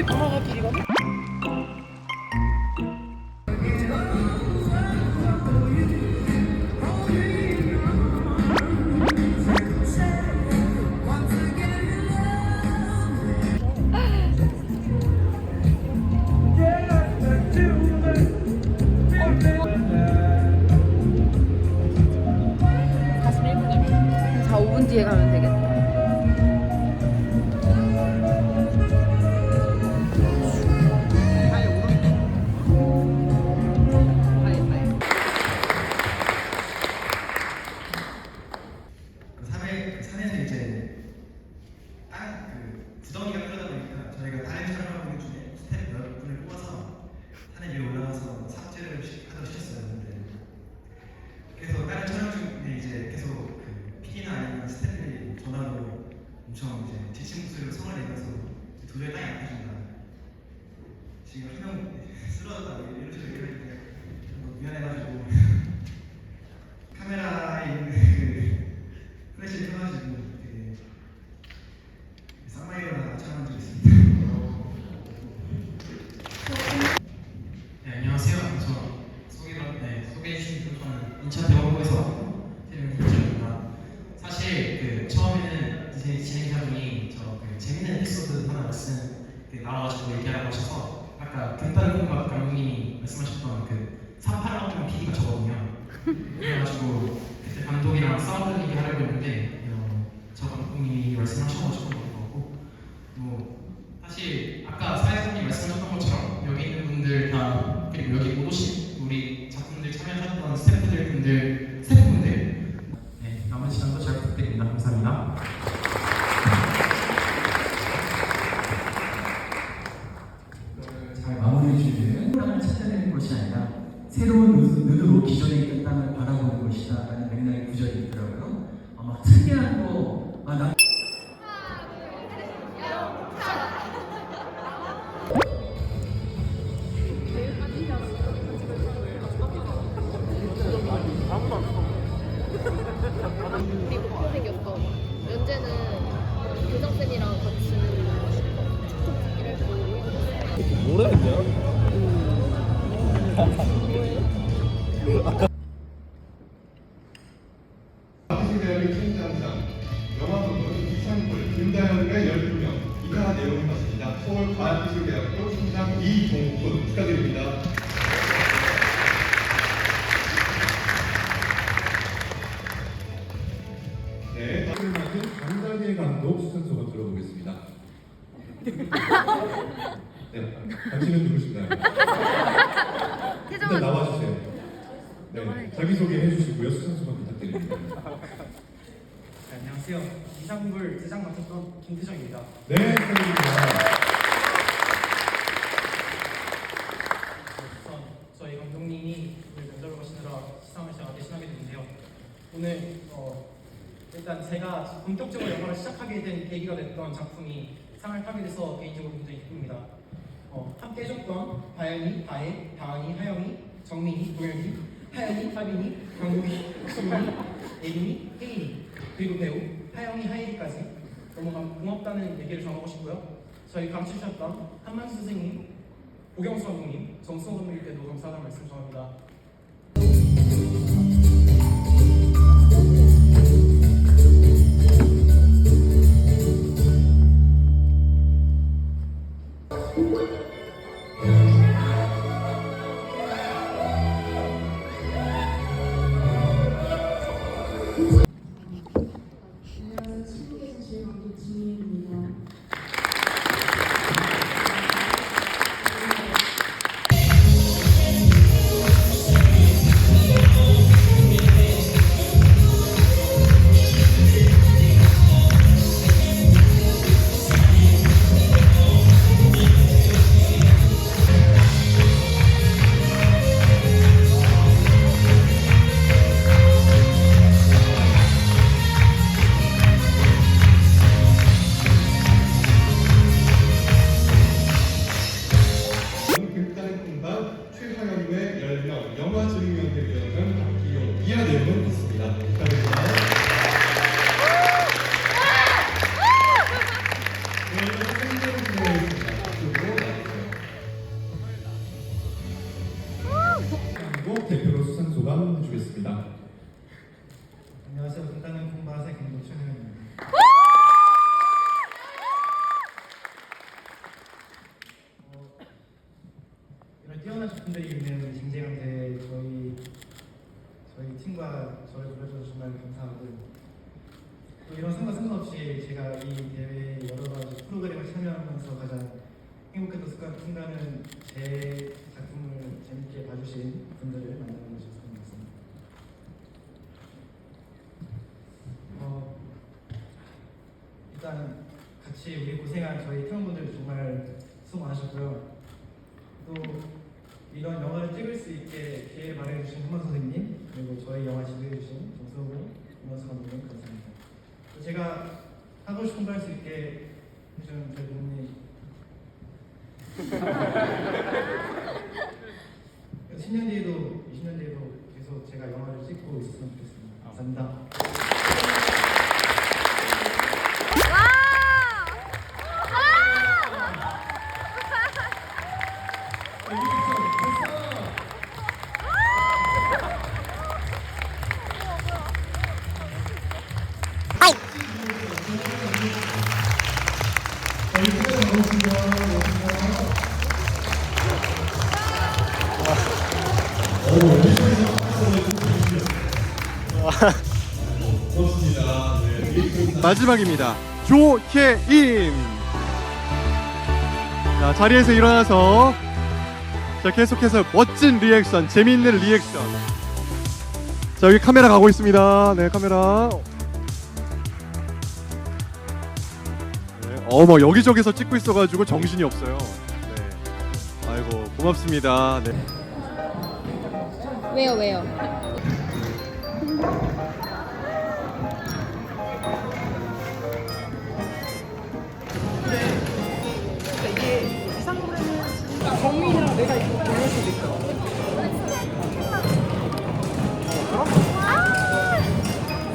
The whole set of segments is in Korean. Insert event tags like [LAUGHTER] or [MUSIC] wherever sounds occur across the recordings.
여기 바나나 길이거든? 그래가지고 그때 감독이랑 얘기 하려고 했는데 어, 저 감독님이 말씀하셔가지고 그런 거고 뭐 서울 과학기술대학교 팀장 이종훈 축하드립니다. 네, 다음을 맡은 강다니엘 감독 수상 소감 들어보겠습니다. [LAUGHS] 네, 당신은 누구신가요? 일단 나와주세요. 네, 자기소개 해주시고요. 수상 소감 부탁드립니다. 네, 안녕하세요. 이상불 대장 맡았던 김태정입니다. 네, 축하드립니다. 우선 저희 감독님이 오늘 면접을 가시느라 시상을 제가 대신하게 됐는데요. 오늘 어, 일단 제가 본격적으로 영화를 시작 하게 된 계기가 됐던 작품이 상을 타게 돼서 개인적으로 굉장히 기쁩니다. 어, 함께 해줬던 다현이, 다혜, 다은이, 하영이, 정민이, 도현이, 하연이, 하빈이, 강국이, 수민이, 예림이, 혜인이 그리고 배우 하영이, 하예리까지 너무 감- 고맙다는 얘기를 전하고 싶고요. 저희 감시 주셨던 한만수 선생님, 고경수 감독님, 정수호 감독님께도 감사하다는 말씀 전합니다. 10명 영화 증명 대표는 박기용 이하 내용은 있습니다. 축하드립니다. 저희 팀과 저를 불러줘서 정말 감사하고 또 이런 상관 상관없이 제가 이 대회 여러 가지 프로그램을 참여하면서 가장 행복했던 순간, 순간은 제 작품을 재밌게 봐주신 분들을 것이었던 것 같습니다. 어, 일단 같이 우리 고생한 저희 팀원분들 정말 수고 많으셨고요. 또 이런 영화를 찍을 수 있게 기회를 마련해 주신 한만 선생님 그리고 저희 영화 지도해 주신 정성우 김원수 감독님 감사합니다. 또 제가 하고 싶은 거 할 수 있게 해준 부모님 10년 뒤에도 20년 뒤에도 계속 제가 영화를 찍고 있었으면 좋겠습니다. 감사합니다. 네. 마지막입니다. 조혜임. 자, 자리에서 일어나서 자, 계속해서 멋진 리액션, 재미있는 리액션. 자, 여기 카메라 가고 있습니다. 네, 카메라. 어머, 여기저기서 찍고 있어가지고 정신이 없어요. 네. 아이고, 고맙습니다. 네. 왜요 왜요?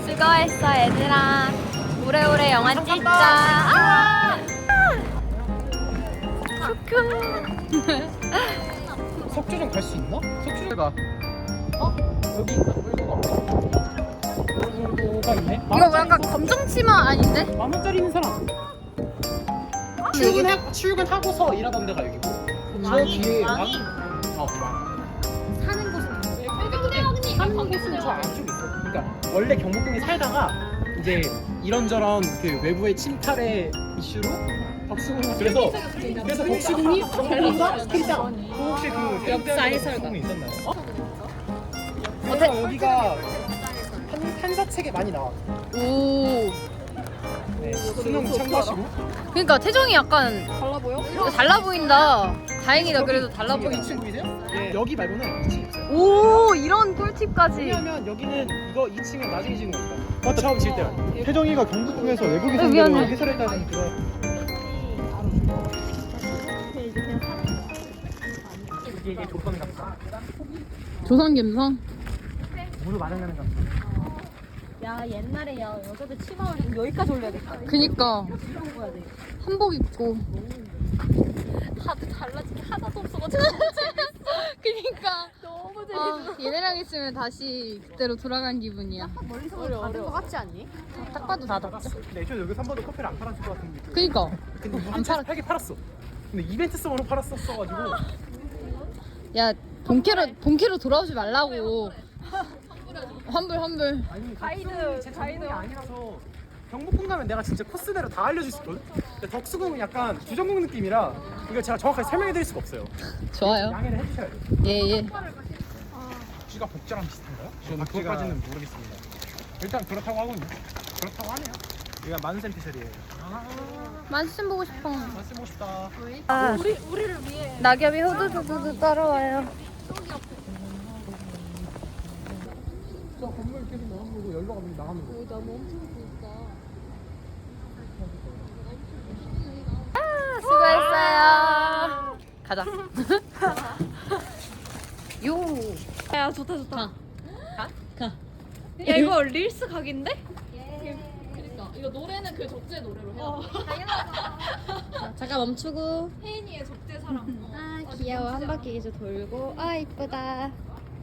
수고했어 얘들아 오래오래 영화 찍자 아! [LAUGHS] 쿠쿠 석주정 갈 수 있나? 석주정 가. 여기 물도가 있네. 이거 뭐 약간 검정 치마 아닌데? 만 원짜리 있는 사람. 출근해 출근하고서 일하던 데가 여기고. 저 뒤에 왕이. 어 왕. 사는 곳은 사는 곳은 저 안쪽에 있어. 그러니까 원래 경복궁에 살다가 이제 이런저런 그 외부의 침탈의 이슈로 덕수궁 그래서 그래서 덕수궁이 경복궁과 스킬장 혹시 그 역사 해설가 있었나요? 그래서 여기가 한 한사책에 많이 나와. 오 네, 수능 참고하시고. 그러니까 태종이 약간 달라 보여? 달라 보인다 다행이다 그래도 달라 2층 보이세요? 예, 여기 말고는 2층이 없어요. 오 이런 꿀팁까지 왜냐하면 여기는 이거 2층은 나중에 지은 거니까. 어, 처음 질 때요. 태정이가 경북궁에서 외국인 아, 상대로 미안해. 해설했다는 그런. 이게 이게 조건 감사. 조선갬성 무릎 마장나는 감사. 야 옛날에 야 여자들 치마 올리면 여기까지 올려야겠다 그니까 한복 입고 하도 달라진 게 하나도 없어가지고 그니까 너무 재밌어 아, 얘네랑 있으면 다시 그때로 돌아간 기분이야 멀리서 받은 거 같지 않니? 딱 봐도 다 덥죠 근데 애초에 여기 3번도 커피를 안 팔았을 것 같은데. 그니까 근데 안 팔아. 팔게 팔았어. 근데 이벤트성으로 팔았었어가지고. 야 본캐로 본캐로 돌아오지 말라고 [LAUGHS] 환불 환불 아니 가이드 제 가이드 아니라서 경복궁 가면 내가 진짜 코스대로 다 알려줄 수 있거든. 근데 덕수궁은 약간 주전궁 느낌이라 이거 제가 정확하게 설명해드릴 수가 없어요. 좋아요 양해를 해주셔야 돼요. 예 예 쥐가 복자랑 비슷한가요? 저는 그것까지는 모르겠습니다. 일단 그렇다고 하군요. 그렇다고 하네요. 이거 만센 피셜이에요. 만심 보고 싶어 만센 보고 싶다. 우리 우리를 위해 낙엽이 후두두두두 따라와요 저 건물 계속 나가는 거고 열로 가면 나가는 거. 수고했어요 가자 [LAUGHS] 요 야 좋다 좋다. 가? 가. 야 이거 릴스 각인데? 그러니까 이거 노래는 그 적재 노래로 해야 돼. [LAUGHS] 잠깐 멈추고 혜인이의 적재 사랑. 아 귀여워 한 바퀴 계속 돌고 아 이쁘다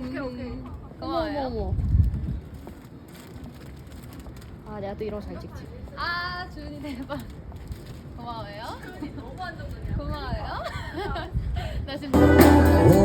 오케이 오케이. 어머 어머 어머 아 내가 또 이런 거 잘 찍지 아 주은이 대박. 고마워요. 너무 안정적이야. 고마워요. [LAUGHS] 나 지금.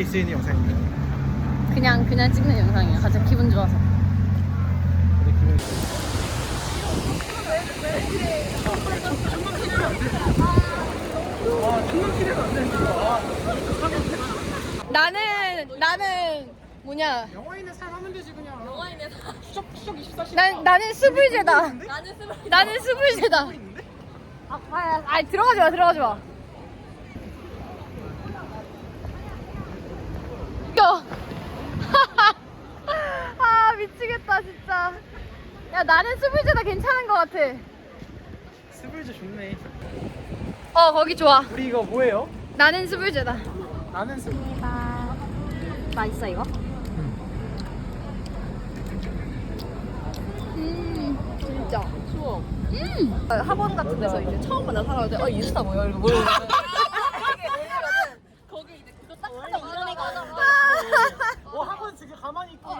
어디에 쓰이는 영상인가요? 그냥 그냥 찍는 영상이야. 가장 기분 좋아서. 나는 나는 뭐냐? 영화인은 살하면 되지 그냥. 영화인의 추적 추적 24시간. 난 나는 스불제다. 나는 스물. 나는 스불제다. 아, 아, 아 들어가지 마, 들어가지 마. 야. [LAUGHS] 아 미치겠다 진짜. 야 나는 스불제다 괜찮은 것 같아. 스불즈 좋네. 어 거기 좋아. 우리 이거 뭐예요? 나는 스불제다. 나는 스불. 맛있어 이거? 음 진짜 추워. 음 학원 같은 데서 이제 처음 만난 사람한테 어 인스타 뭐야 이거 뭐야. 거기 이제 그거 딱 하자마자 이런 애가 하자마자. 어 학원 되게 가만히 있고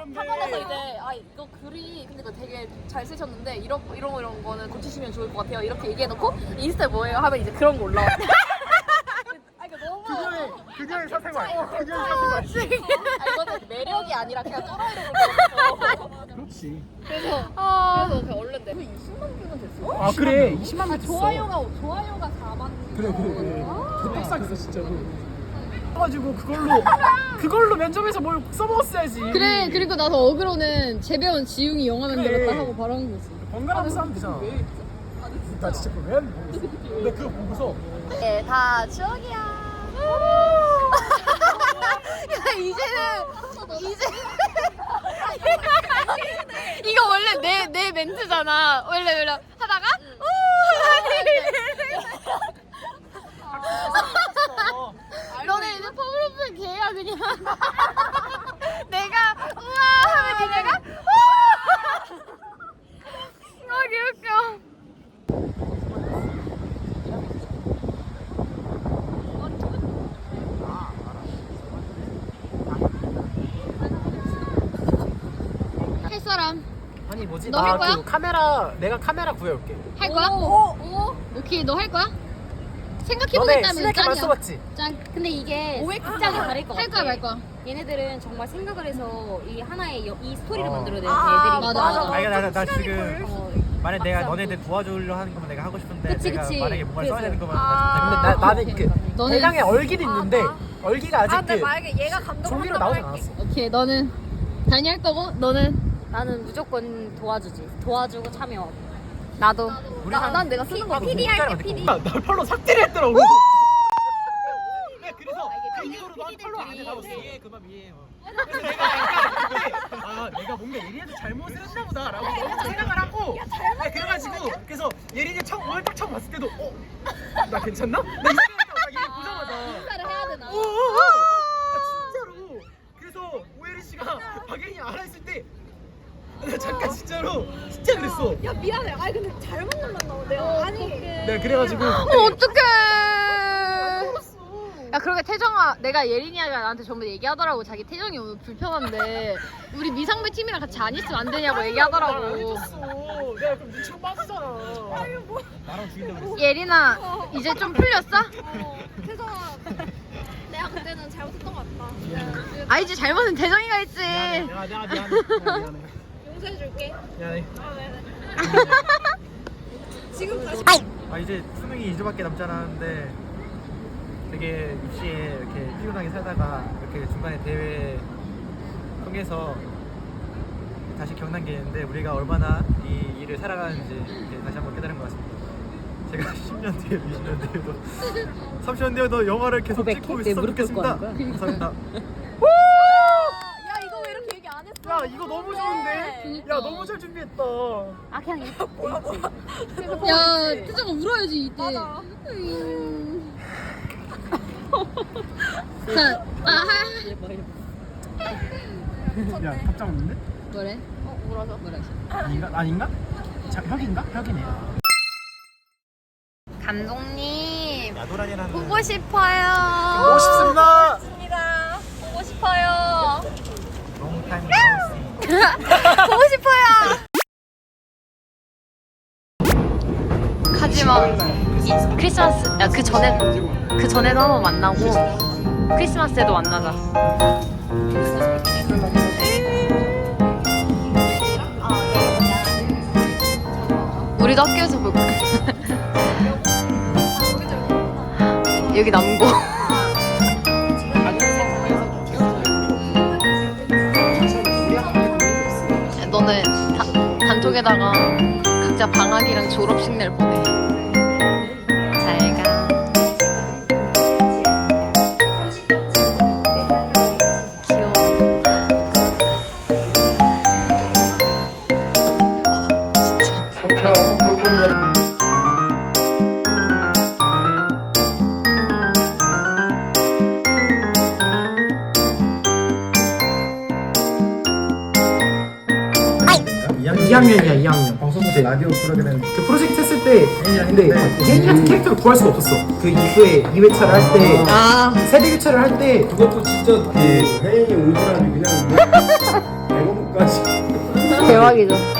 학원에서 이제 아 이거 글이 근데 이거 되게 잘 쓰셨는데 이런 거- 이런 거 이런 거는 고치시면 좋을 것 같아요 이렇게 얘기해놓고 인스타 뭐예요 하면 이제 그런 거 올라와. [LAUGHS] 아 이거 너무. 그녀의 그녀의 사생활. 그녀의 사생활. 아 이거는 매력이 아니라 그냥 쩔어이러고 그렇지. 그래서 아 그래서 그냥 얼른데 20만 뷰는 됐어. 아 그래 20만 명 됐어. 좋아요가 좋아요가 4만. 그래 그래 그래. 있어 진짜로. 가지고 그걸로 그걸로 면접에서 뭘 써먹었어야지. 그래 그리고 나서 어그로는 재배원 지웅이 영화 만들었다 그래. 하고 바라는 거지. 번갈아서 싸면 되잖아. 나 진짜 그거 왜 하는지 모르겠어. 근데 그거 보고서 네, 다 추억이야. 야, 이제는 이제 [LAUGHS] 이거 원래 내 내 멘트잖아. 원래 원래 하다가 우 너네 이제 퍼블로프 개야 그냥. 내가 우와 하면 니네가 우와. 아 개웃겨. 할 사람 아니 뭐지? 너할 거야? 그 카메라 내가 카메라 구해올게. 할 거야? 오, 오케이 너 할 거야? 생각해보겠다면 짱이야. 써봤지. 짱. 근데 이게 각장이 다를 것할 같아. 거야 말 거야? 얘네들은 정말 생각을 해서 이 하나의 여- 이 스토리를 어. 만들어내는 아, 애들이 맞아, 맞아. 아니 나, 나 지금 어, 만약 내가 막상 너네들 도와주려 하는 거면 내가 하고 싶은데 그치, 내가 그치. 만약에 뭔가를 써야 그래서. 되는 거면 아. 근데 나, 나는 오케이. 그 너는- 대강에 얼기는 있는데 얼기가 아직 그 만약에 얘가 감독을 종이로 나오지 않았어. 오케이 너는 다니 할 거고 너는 나는 무조건 도와주지. 도와주고 참여하고. 나도. 나, 난 내가 쓰는 거 PD 할게 PD. 나 팔로 삭제를 했더라고. 네, 그래서 그 이후로 난 팔로 안 해봤어. 이해 그만 이해해 그래서 내가 아 내가 뭔가 예린이한테 잘못을 했나 보다라고 먼저 생각을 하고 아, 그래가지고 그래서 예린이 처음 오늘 딱 처음 봤을 때도 어? 나 괜찮나? 나이 생각했다고 딱 얘를 보자마자 인사를 해야 되나? 어, 어, 어. 아, 진짜로 그래서 오예린 씨가 박예린이 알아 있을 때 나 잠깐 진짜로 진짜 그랬어. 야 미안해. 아니 근데 잘못 눌렀나 내가. 아니. 네 그래가지고 어, 어떡해. 야 그러게 태정아 내가 예린이가 나한테 전부 얘기하더라고. 자기 태정이 오늘 불편한데. 우리 미상배 팀이랑 같이 안 있으면 안 되냐고 안 얘기하더라고. 해줬어. 내가 그럼 눈치가 빠지잖아. 나랑 죽인다 그랬어. 예린아 이제 좀 풀렸어? 어, 태성아. 내가 그때는 잘못했던 것 같다. 아 이제 잘못은 태정이가 했지. 미안해. 내가 내가 미안해. 내가 미안해 용서해 줄게. 미안해 아 네네. [LAUGHS] 지금 다시. 아 이제 수능이 2주밖에 남지 않았는데 되게 입시에 이렇게 피곤하게 살다가 이렇게 중간에 대회 통해서 다시 기억난 게 있는데 우리가 얼마나 이 일을 살아가는지 이렇게 다시 한번 깨달은 것 같습니다. 제가 [LAUGHS] 10년 뒤에 20년 뒤에도 30년 뒤에도 영화를 계속 고백 찍고 때 있어 무릎 꿇고 보겠습니다. 하는 거야? 감사합니다. 야 이거 왜 이렇게 얘기 안 했어? 야 이거 너무 좋은데 그니까. 야 너무 잘 준비했다 아 그냥 이 [LAUGHS] 야 태정아 울어야지 이때 맞아. 음. 자, 아, 하, 야 답장 없는데? 뭐래? 어 울어서. 뭐래? 아닌가? 아닌가? 자 혁인가? 혁이네 감독님 야도란이라는 보고 싶어요. 보고 싶습니다. 보고 싶어요. 롱타임 보고 싶어요. 가지마. 이 크리스마스 야, 그 전에 그 전에도 한번 만나고 크리스마스에도 만나자. 우리도 학교에서 볼 거야. [LAUGHS] 여기 남고. 다- 단톡에다가 각자 방학이랑 졸업식 낼 보내. 2학년이야 2학년. 방송부터 라디오 프로그램 그 프로젝트 했을 때 근데 혜인이 같은 캐릭터를 구할 수가 없었어. 그 이후에 2회차를 할 때 아, 세대 교체를 할 때. 그것도 진짜 혜인이 온 사람이 그냥 [LAUGHS] 대목까지. 대박이죠.